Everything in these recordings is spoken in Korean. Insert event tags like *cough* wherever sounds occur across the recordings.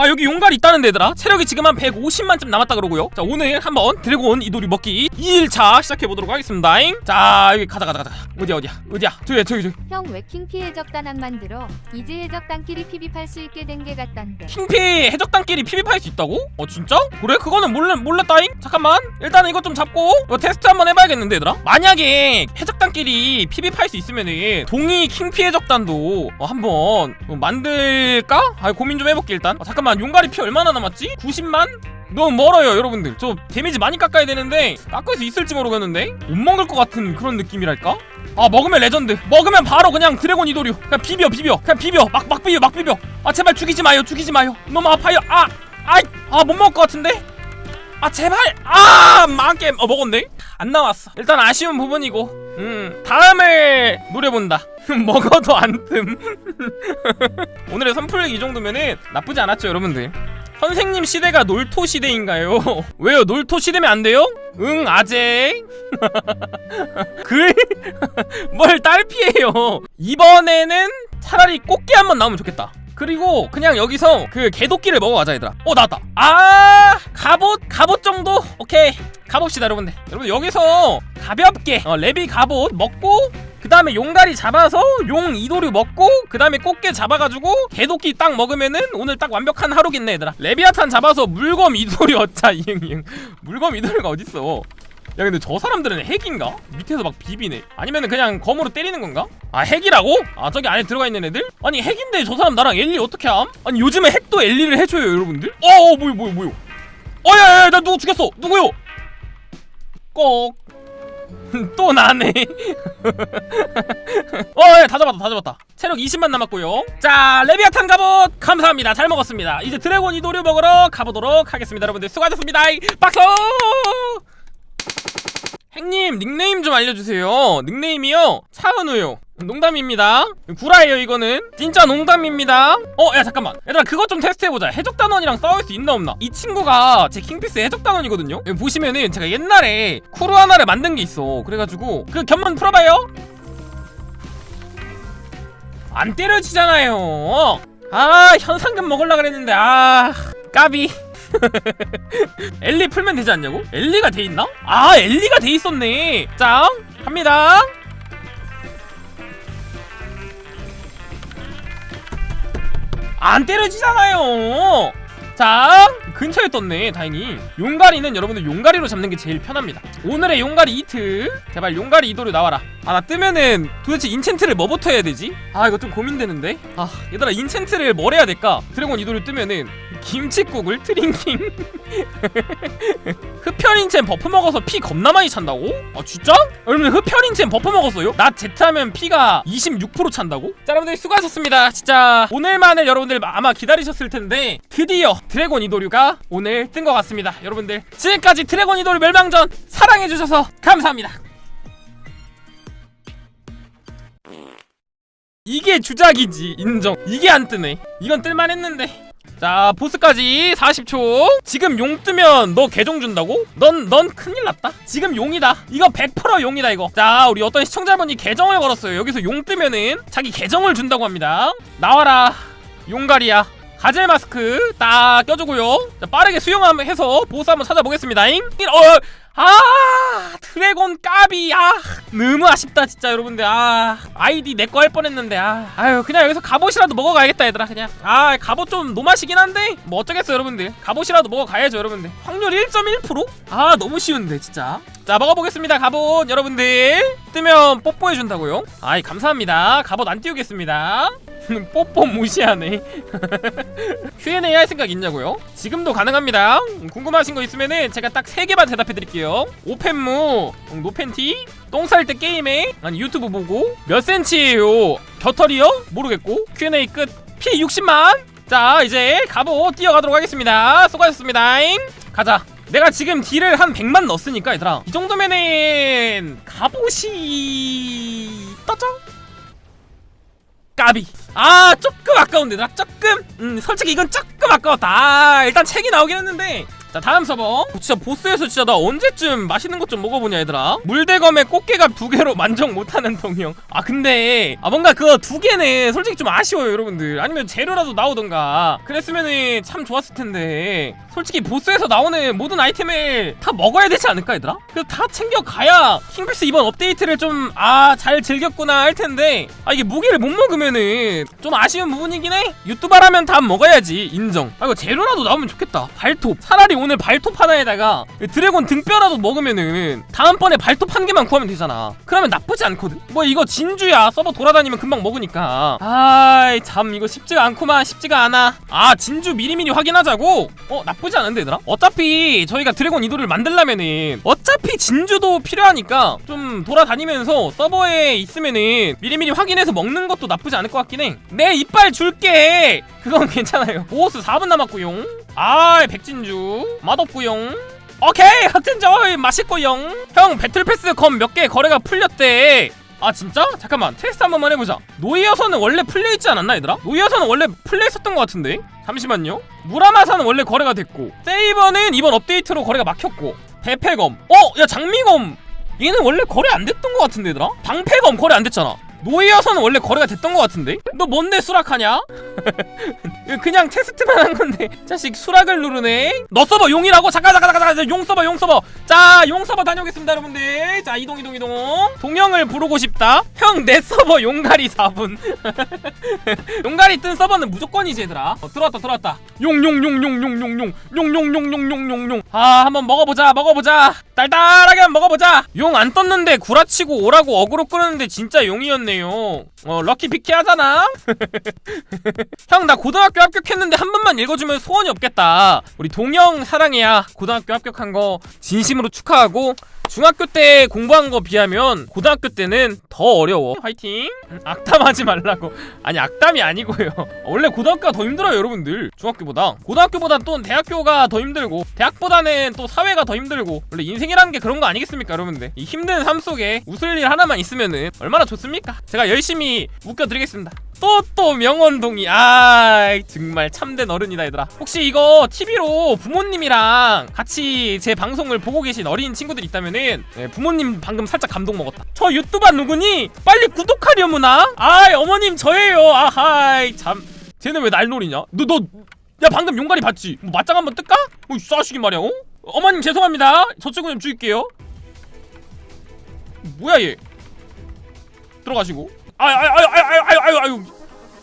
아 여기 용갈 있다는 데더라 체력이 지금 한 150만쯤 남았다 그러고요. 자 오늘 한번 드래곤 이도리 먹기 2일차 시작해보도록 하겠습니다 자 여기 가자 가자 가자. 어디야 어디야? 어디야? 저기 저기 저기. 형 왜 킹 피 해 적단한 만들어. 이제 해적단끼리 피비팔 수 있게 된 게 같단데. 킹피 해적단끼리 PVP할 수 있다고? 어 진짜? 그래? 그거는 몰라, 몰랐다잉? 잠깐만. 일단 은 이것 좀 잡고 이거 테스트 한번 해봐야겠는데 얘들아? 만약에 해적단끼리 PVP할 수 있으면은 동이 킹피 해적단도 어, 한번 어, 만들까? 아 고민 좀 해볼게 일단. 어, 잠깐만 용가리 피 얼마나 남았지? 90만? 너무 멀어요 여러분들. 저 데미지 많이 깎아야 되는데 깎을 수 있을지 모르겠는데 못 먹을 것 같은 그런 느낌이랄까? 아 먹으면 레전드. 먹으면 바로 그냥 드래곤 이도류. 그냥 비벼 비벼. 그냥 비벼. 막 막 비벼 막 비벼. 아 제발 죽이지 마요 죽이지 마요. 너무 아파요. 아 아이 아못 먹을 것 같은데 아 제발 아 망게 어 먹었네 안 나왔어 일단 아쉬운 부분이고 음 다음에 노려본다 *laughs* 먹어도 안뜸 *laughs* 오늘의 선플렉 이 정도면은 나쁘지 않았죠 여러분들 선생님 시대가 놀토 시대인가요? *laughs* 왜요? 놀토 시대면 안 돼요? 응, 아재. 글? 뭘 딸피해요. 이번에는 차라리 꽃게 한번 나오면 좋겠다. 그리고 그냥 여기서 그 개도끼를 먹어가자 얘들아. 어 나왔다. 아 갑옷? 갑옷 정도? 오케이. 가봅시다 여러분들. 여러분 여기서 가볍게 어, 레비 갑옷 먹고 그 다음에 용가리 잡아서 용 이도류 먹고 그 다음에 꽃게 잡아가지고 개도끼 딱 먹으면은 오늘 딱 완벽한 하루겠네 얘들아. 레비아탄 잡아서 물검 이도류 *laughs* 얻자 이응 이응 물검 이도류가 어딨어 야 근데 저 사람들은 핵인가? 밑에서 막 비비네 아니면 그냥 검으로 때리는 건가? 아 핵이라고? 아 저기 안에 들어가 있는 애들? 아니 핵인데 저 사람 나랑 엘리 어떻게 함? 아니 요즘에 핵도 엘리를 해줘요 여러분들? 어어 뭐요 뭐요 뭐요 어야야야 나 누구 죽였어 누구요? 꼭. *laughs* 또 나네. *laughs* 어, 예, 다 잡았다, 다 잡았다. 체력 20만 남았고요. 자, 레비아탄 갑옷 감사합니다. 잘 먹었습니다. 이제 드래곤 이도류 먹으러 가보도록 하겠습니다. 여러분들 수고하셨습니다. 박수! 행님 닉네임 좀 알려주세요. 닉네임이요 차은우요. 농담입니다. 구라예요 이거는. 진짜 농담입니다. 어, 야 잠깐만. 얘들아 그것 좀 테스트해보자. 해적단원이랑 싸울 수 있나 없나? 이 친구가 제 킹피스 해적단원이거든요. 보시면은 제가 옛날에 쿠루 하나를 만든 게 있어. 그래가지고 그 견만 풀어봐요. 안 때려지잖아요. 아 현상금 먹으려 그랬는데 아 까비. *laughs* 엘리 풀면 되지 않냐고? 엘리가 돼 있나? 아 엘리가 돼 있었네. 자 갑니다. 안 때려지잖아요. 자 근처에 떴네 다행히 용가리는 여러분들 용가리로 잡는 게 제일 편합니다 오늘의 용가리 이트 제발 용가리 이도류 나와라 아 나 뜨면은 도대체 인챈트를 뭐부터 해야 되지? 아 이거 좀 고민되는데 아 얘들아 인챈트를 뭘 해야 될까? 드래곤 이도류 뜨면은 김치국을 트링킹 *laughs* 흡혈인챈 버프 먹어서 피 겁나 많이 찬다고? 아 진짜? 여러분 흡혈인챈 버프 먹었어요? 나 Z하면 피가 26% 찬다고? 자 여러분들 수고하셨습니다 진짜 오늘만을 여러분들 아마 기다리셨을 텐데 드디어 드래곤 이도류가 오늘 뜬 것 같습니다. 여러분들 지금까지 드래곤 이도류 멸망전 사랑해주셔서 감사합니다. 이게 주작이지 인정. 이게 안 뜨네. 이건 뜰만 했는데. 자 보스까지 40초. 지금 용 뜨면 너 개종 준다고? 넌 넌 큰일 났다. 지금 용이다. 이거 100% 용이다 이거. 자 우리 어떤 시청자분이 계정을 걸었어요. 여기서 용 뜨면은 자기 계정을 준다고 합니다. 나와라 용가리야 가젤 마스크 딱 껴주고요. 자 빠르게 수영해서 보스 한번 찾아보겠습니다 잉? 어, 아 드래곤 까비. 아 너무 아쉽다 진짜 여러분들. 아 아이디 내 거 할 뻔했는데 아. 아유 그냥 여기서 갑옷이라도 먹어가야겠다 얘들아 그냥. 아 갑옷 좀 노맛이긴 한데 뭐 어쩌겠어 여러분들. 갑옷이라도 먹어가야죠 여러분들. 확률 1.1%? 아 너무 쉬운데 진짜. 자 먹어보겠습니다 갑옷. 여러분들. 뜨면 뽀뽀해준다고요? 아이 감사합니다. 갑옷 안 띄우겠습니다 뽀뽀 무시하네. *laughs* Q&A 할 생각 있냐고요? 지금도 가능합니다. 음, 궁금하신 거 있으면은 제가 딱 3개만 대답해 드릴게요. 오펜무 음, 노팬티 똥 쌀 때 게임에 아니 유튜브 보고 몇 센치예요? 겨털이요? 모르겠고. Q&A 끝 피 60만. 자 이제 갑옷 뛰어가도록 하겠습니다. 수고하셨습니다. 가자. 내가 지금 딜을 한 100만 넣었으니까 얘들아. 이 정도면은 갑옷이 떠져? 까비. 아 조금 아까운데. 나 조금 음 솔직히 이건 조금 아까웠다. 아, 일단 책이 나오긴 했는데 자 다음 서버. 어, 진짜 보스에서 진짜 나 언제쯤 맛있는 것 좀 먹어보냐 얘들아? 물대검에 꽃게가 두 개로 만족 못하는 동형 아 근데 아 뭔가 그거 두 개는 솔직히 좀 아쉬워요 여러분들. 아니면 재료라도 나오던가. 그랬으면은 참 좋았을 텐데. 솔직히 보스에서 나오는 모든 아이템을 다 먹어야 되지 않을까 얘들아? 그래서 다 챙겨가야 킹패스 이번 업데이트를 좀 아 잘 즐겼구나 할 텐데. 아 이게 무기를 못 먹으면은 좀 아쉬운 부분이긴 해? 유튜버라면 다 먹어야지 인정. 아 이거 재료라도 나오면 좋겠다. 발톱. 차라리 오늘 발톱 하나에다가 드래곤 등뼈라도 먹으면은 다음번에 발톱 한 개만 구하면 되잖아. 그러면 나쁘지 않거든? 뭐 이거 진주야. 서버 돌아다니면 금방 먹으니까. 아이 참 이거 쉽지가 않구만. 쉽지가 않아. 아 진주 미리미리 확인하자고? 어 나쁘지 않은데 얘들아? 어차피 저희가 드래곤 이도를 만들려면은 어차피 진주도 필요하니까 좀 돌아다니면서 서버에 있으면은 미리미리 확인해서 먹는 것도 나쁘지 않을 것 같긴 해내 이빨 줄게. 그건 *laughs* 괜찮아요. 보스 4분 남았구용 아 백진주. 맛없구용. 오케이 하튼저 맛있고용. 형 배틀패스 검 몇 개 거래가 풀렸대. 아 진짜? 잠깐만 테스트 한 번만 해보자. 노이어선은 원래 풀려있지 않았나 얘들아? 노이어선은 원래 풀려있었던 것 같은데? 잠시만요. 무라마사는 원래 거래가 됐고 세이버는 이번 업데이트로 거래가 막혔고 대패검. 어? 야 장미검. 얘는 원래 거래 안 됐던 것 같은데 얘들아? 방패검 거래 안 됐잖아 노이어선은 원래 거래가 됐던 것 같은데? 너 뭔데 수락하냐? 그냥 테스트만 한 건데 자식 수락을 누르네 너 서버 용이라고? 잠깐 잠깐 잠깐 잠깐 용 서버 용 서버 자 용 서버 다녀오겠습니다 여러분들 자 이동 이동 이동 동영을 부르고 싶다 형 내 서버 용가리 4분 용가리 뜬 서버는 무조건이지 얘들아 어, 들어왔다 들어왔다 용 용 용 용 용 용 용 용 용 용 용 용 용용 아 한번 먹어보자 먹어보자 달달하게 한번 먹어보자. 용 안 떴는데 구라치고 오라고 어그로 끌었는데 진짜 용이었네요. 어 럭키 비키 하잖아. *laughs* 형 나 고등학교 합격했는데 한 번만 읽어주면 소원이 없겠다. 우리 동영 사랑해야 고등학교 합격한 거 진심으로 축하하고 중학교 때 공부한 거 비하면 고등학교 때는 더 어려워. 화이팅! 음, 악담하지 말라고. 아니 악담이 아니고요. 원래 고등학교가 더 힘들어요 여러분들. 중학교보다. 고등학교보다 또 대학교가 더 힘들고 대학보다는 또 사회가 더 힘들고 원래 인생이라는 게 그런 거 아니겠습니까 여러분들? 이 힘든 삶 속에 웃을 일 하나만 있으면은 얼마나 좋습니까? 제가 열심히 웃겨드리겠습니다 또 또 명언동이 아 정말 참된 어른이다 얘들아. 혹시 이거 TV로 부모님이랑 같이 제 방송을 보고 계신 어린 친구들 있다면은 네, 부모님 방금 살짝 감동 먹었다. 저 유튜버 누구니? 빨리 구독하려무나? 아 어머님 저예요. 아하이 참. 쟤는 왜 날 노리냐? 너 너 야 방금 용가리 봤지? 뭐 맞짱 한번 뜰까? 어 싸시기 말이야 어? 어머님 죄송합니다. 저쪽은 좀 줄게요. 뭐야 얘? 들어가시고 아유 아유 아유 아유 아유 아유 아유.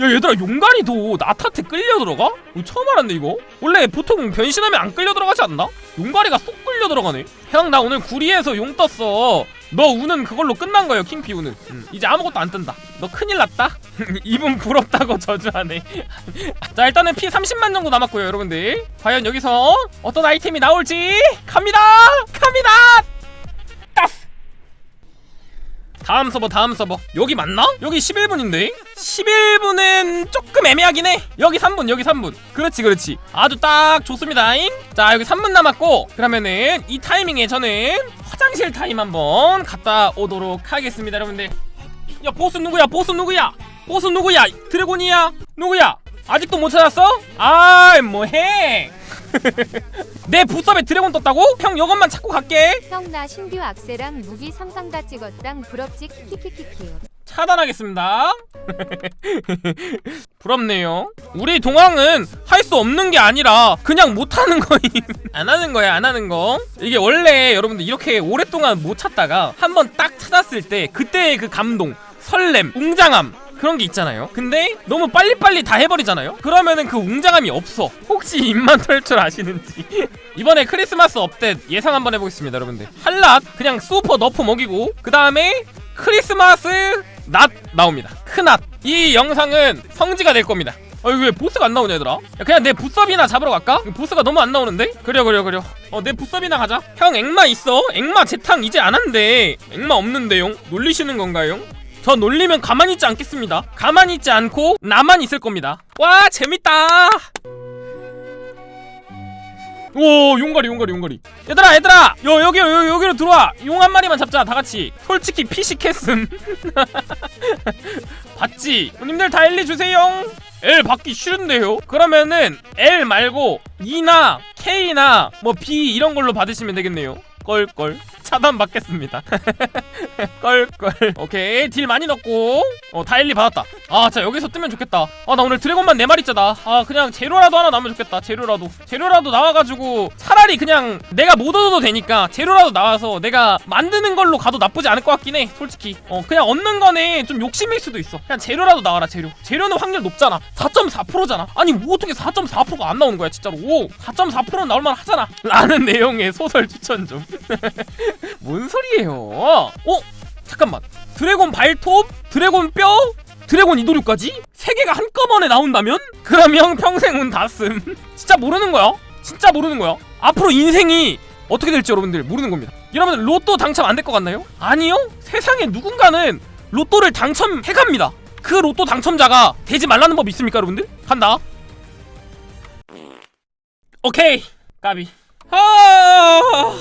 야 얘들아 용가리도 나한테 끌려 들어가? 이거 처음 알았네 이거. 원래 보통 변신하면 안 끌려 들어가지 않나? 용가리가 쏙 끌려 들어가네. 형 나 오늘 구리에서 용 떴어. 너 우는 그걸로 끝난 거예요 킹피 우는 음, 이제 아무것도 안 뜬다. 너 큰일 났다. *laughs* 이분 부럽다고 저주하네. *laughs* 자 일단은 피 30만 정도 남았고요 여러분들. 과연 여기서 어떤 아이템이 나올지? 갑니다! 갑니다 다음 서버 다음 서버. 여기 맞나? 여기 11분인데? 11분은 조금 애매하긴 해. 여기 3분 여기 3분. 그렇지 그렇지. 아주 딱 좋습니다잉. 자 여기 3분 남았고 그러면은 이 타이밍에 저는 화장실 타임 한번 갔다 오도록 하겠습니다 여러분들. 야 보스 누구야? 보스 누구야? 보스 누구야? 드래곤이야? 누구야? 아직도 못 찾았어? 아이 뭐해 내 부섭에 드래곤 떴다고? 형 이것만 찾고 갈게 형 나 신규 악세랑 무기 삼성 다 찍었당 부럽지 키키키키. 차단하겠습니다. *laughs* 부럽네요. 우리 동황은 할 수 없는 게 아니라 그냥 못 하는 거임. *laughs* 안 하는 거야, 안 하는 거. 이게 원래 여러분들 이렇게 오랫동안 못 찾다가 한번 딱 찾았을 때 그때의 그 감동, 설렘, 웅장함 그런 게 있잖아요. 근데 너무 빨리빨리 다 해버리잖아요. 그러면은 그 웅장함이 없어. 혹시 입만 털 줄 아시는지. 이번에 크리스마스 업데이트 예상 한번 해보겠습니다, 여러분들. 한랏 그냥 수퍼 너프 먹이고 그 다음에 크리스마스 낫 나옵니다. 크낫. 이 영상은 성지가 될 겁니다. 어 이거 왜 보스가 안 나오냐 얘들아? 야 그냥 내 부섭이나 잡으러 갈까? 보스가 너무 안 나오는데? 그려 그려 그려 어내 부섭이나 가자 형 앵마 있어? 앵마 재탕 이제 안 한대 앵마 없는데용? 놀리시는 건가요? 저 놀리면 가만히 있지 않겠습니다. 가만히 있지 않고 나만 있을 겁니다. 와 재밌다. 오 용가리 용가리 용가리. 얘들아 얘들아! 여 여기 여기 여기로 들어와. 용 한 마리만 잡자 다 같이. 솔직히 피식했음. *laughs* 봤지? 님들 다 엘리 주세요. L 받기 싫은데요? 그러면은 L 말고 E나 K나 뭐 B 이런 걸로 받으시면 되겠네요. 껄껄 차단 받겠습니다. *laughs* 껄껄 오케이 딜 많이 넣고 어 다일리 받았다. 아 자 여기서 뜨면 좋겠다. 아 나 오늘 드래곤만 네 마리째다. 아 그냥 재료라도 하나 나오면 좋겠다. 재료라도 재료라도 나와가지고 차라리 그냥 내가 못 얻어도 되니까 재료라도 나와서 내가 만드는 걸로 가도 나쁘지 않을 것 같긴 해. 솔직히 어 그냥 얻는 거는 좀 욕심일 수도 있어. 그냥 재료라도 나와라 재료. 재료는 확률 높잖아. 4.4%잖아. 아니 뭐 어떻게 4.4%가 안 나오는 거야 진짜로. 4.4%는 나올만 하잖아. 라는 내용의 소설 추천 좀. *laughs* 뭔 소리예요? 어? 잠깐만. 드래곤 발톱, 드래곤 뼈, 드래곤 이도류까지 세 개가 한꺼번에 나온다면? 그러면 평생 운 닿음. 진짜 모르는 거야. 진짜 모르는 거야. 앞으로 인생이 어떻게 될지 여러분들 모르는 겁니다. 여러분들 로또 당첨 안 될 것 같나요? 아니요. 세상에 누군가는 로또를 당첨해 갑니다. 그 로또 당첨자가 되지 말라는 법 있습니까, 여러분들? 간다. 오케이. 까비. 아.